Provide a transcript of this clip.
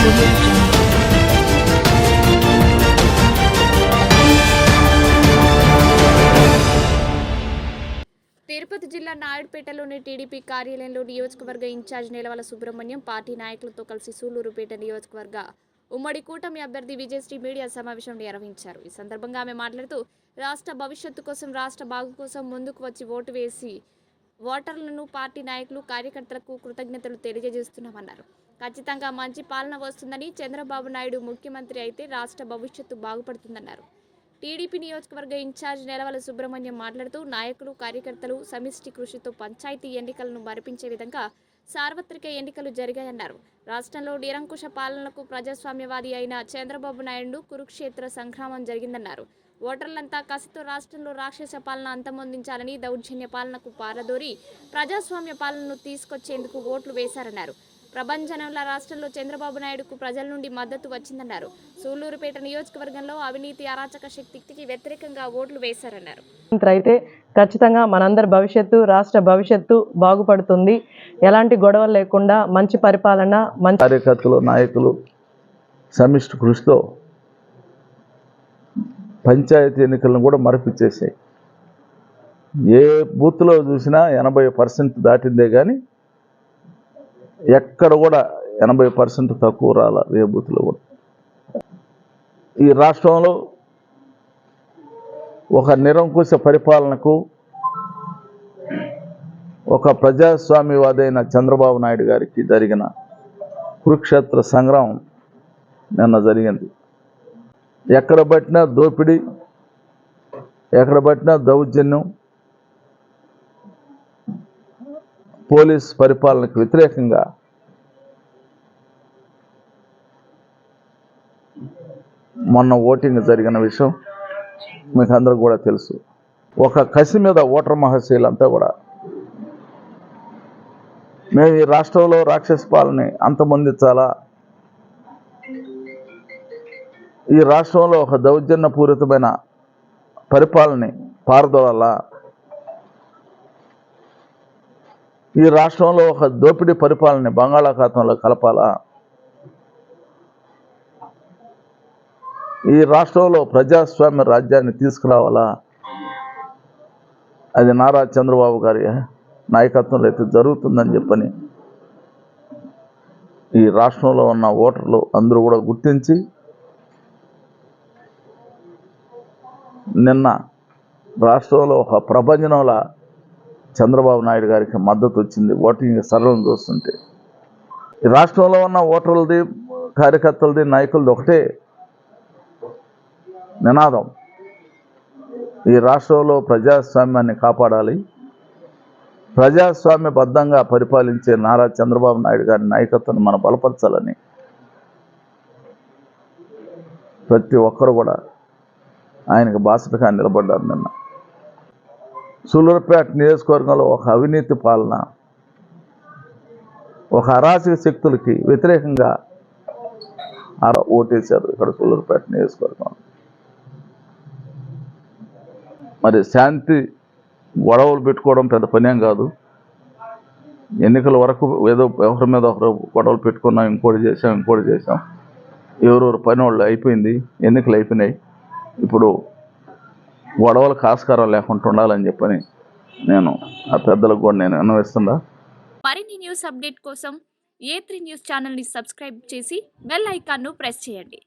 తిరుపతి జిల్లా నాయుడుపేటలోని టీడీపీ కార్యాలయంలో నియోజకవర్గ ఇన్ఛార్జ్ నిలవల సుబ్రహ్మణ్యం పార్టీ నాయకులతో కలిసి సూళ్ళూరుపేట నియోజకవర్గ ఉమ్మడి కూటమి అభ్యర్థి విజయశ్రీ మీడియా సమావేశం నిర్వహించారు. ఈ సందర్భంగా ఆమె మాట్లాడుతూ రాష్ట్ర భవిష్యత్తు కోసం రాష్ట్ర బాగు కోసం ముందుకు వచ్చి ఓటు వేసి ఓటర్లను పార్టీ నాయకులు కార్యకర్తలకు కృతజ్ఞతలు తెలియజేస్తున్నామన్నారు. ఖచ్చితంగా మంచి పాలన వస్తుందని చంద్రబాబు నాయుడు ముఖ్యమంత్రి అయితే రాష్ట్ర భవిష్యత్తు బాగుపడుతుందన్నారు. టీడీపీ నియోజకవర్గ ఇన్ఛార్జ్ నెలవల సుబ్రహ్మణ్యం మాట్లాడుతూ నాయకులు కార్యకర్తలు సమిష్టి కృషితో పంచాయతీ ఎన్నికలను మరిపించే విధంగా సార్వత్రిక ఎన్నికలు జరిగాయన్నారు. రాష్ట్రంలో నిరంకుశ పాలనకు ప్రజాస్వామ్యవాది అయిన చంద్రబాబు నాయుడు కురుక్షేత్ర సంగ్రామం జరిగిందన్నారు. ఓటర్లంతా కసితో రాష్ట్రంలో రాక్షస పాలన అంతమొందించాలని దౌర్జన్య పాలనకు పారదోరి ప్రజాస్వామ్య పాలనను తీసుకొచ్చేందుకు ఓట్లు వేశారన్నారు. ప్రభంజనంలో రాష్ట్రంలో చంద్రబాబు నాయుడుకు ప్రజల నుండి మద్దతు వచ్చిందన్నారు. సూళ్ళూరుపేట నియోజకవర్గంలో అవినీతి అరాచక శక్తికి వ్యతిరేకంగా ఓట్లు వేశారన్నారు. అయితే ఖచ్చితంగా మనందరి భవిష్యత్తు రాష్ట్ర భవిష్యత్తు బాగుపడుతుంది. ఎలాంటి గొడవలు లేకుండా మంచి పరిపాలన మంచి కార్యకర్తలు నాయకులు సమిష్టి కృషితో పంచాయతీ ఎన్నికలను కూడా మరపిచ్చేసాయి. ఏ బూత్లో చూసినా ఎనభై పర్సెంట్ దాటిందే కానీ ఎక్కడ కూడా ఎనభై పర్సెంట్ తక్కువ రాల ఏ బూత్లో కూడా. ఈ రాష్ట్రంలో ఒక నిరంకుశ పరిపాలనకు ఒక ప్రజాస్వామ్యవాదైన చంద్రబాబు నాయుడు గారికి జరిగిన కురుక్షేత్ర సంగ్రామం నిన్న జరిగింది. ఎక్కడ పట్టినా దోపిడీ ఎక్కడ పట్టినా దౌర్జన్యం పోలీస్ పరిపాలనకు వ్యతిరేకంగా మొన్న ఓటింగ్ జరిగిన విషయం మీకు అందరికి కూడా తెలుసు. ఒక కసి మీద ఓటర్ మహాశయులంతా కూడా మేము ఈ రాష్ట్రంలో రాక్షస పాలని అంతమొందించాలా? ఈ రాష్ట్రంలో ఒక దౌర్జన్యపూరితమైన పరిపాలనని పారదోలాలా ఈ రాష్ట్రంలో ఒక దోపిడీ పరిపాలనని బంగాళాఖాతంలో కలపాలా? ఈ రాష్ట్రంలో ప్రజాస్వామ్య రాజ్యాన్ని తీసుకురావాలా? అది నారా చంద్రబాబు గారి నాయకత్వంలో అయితే జరుగుతుందని చెప్పని ఈ రాష్ట్రంలో ఉన్న ఓటర్లు అందరూ కూడా గుర్తించి నిన్న రాష్ట్రంలో ఒక ప్రభంజనంలా చంద్రబాబు నాయుడు గారికి మద్దతు వచ్చింది ఓటింగ్ సరళం చూస్తుంటే. ఈ రాష్ట్రంలో ఉన్న ఓటర్లది కార్యకర్తలది నాయకులది ఒకటే నినాదం. ఈ రాష్ట్రంలో ప్రజాస్వామ్యాన్ని కాపాడాలి. ప్రజాస్వామ్యబద్ధంగా పరిపాలించే నారా చంద్రబాబు నాయుడు గారి నాయకత్వాన్ని మనం బలపరచాలని ప్రతి ఒక్కరు కూడా ఆయనకు బాసటగా నిలబడ్డారు నిన్న. సూలూరుపేట నియోజకవర్గంలో ఒక అవినీతి పాలన ఒక అరాచక శక్తులకి వ్యతిరేకంగా అలా ఓటేశారు ఇక్కడ సూలూరుపేట నియోజకవర్గం మరి శాంతి గొడవలు పెట్టుకోవడం పెద్ద పనేం కాదు. ఎన్నికల వరకు ఏదో ఒకరి మీద ఒకరు గొడవలు పెట్టుకున్నాం ఇంకోటి చేసాం ఇంకోటి చేసాం ఎవరెవరు పని వాళ్ళు అయిపోయింది ఎన్నికలు అయిపోయినాయి. ఇప్పుడు గొడవల ఆస్కారం లేకుండా ఉండాలని చెప్పని నేను ఆ పెద్దలకు కూడా నేను అన్వయిస్తుందా మరిన్ని న్యూస్ అప్డేట్ కోసం ఏ త్రీ న్యూస్ ఛానల్ని సబ్స్క్రైబ్ చేసి బెల్ ఐకాన్ను ప్రెస్ చేయండి.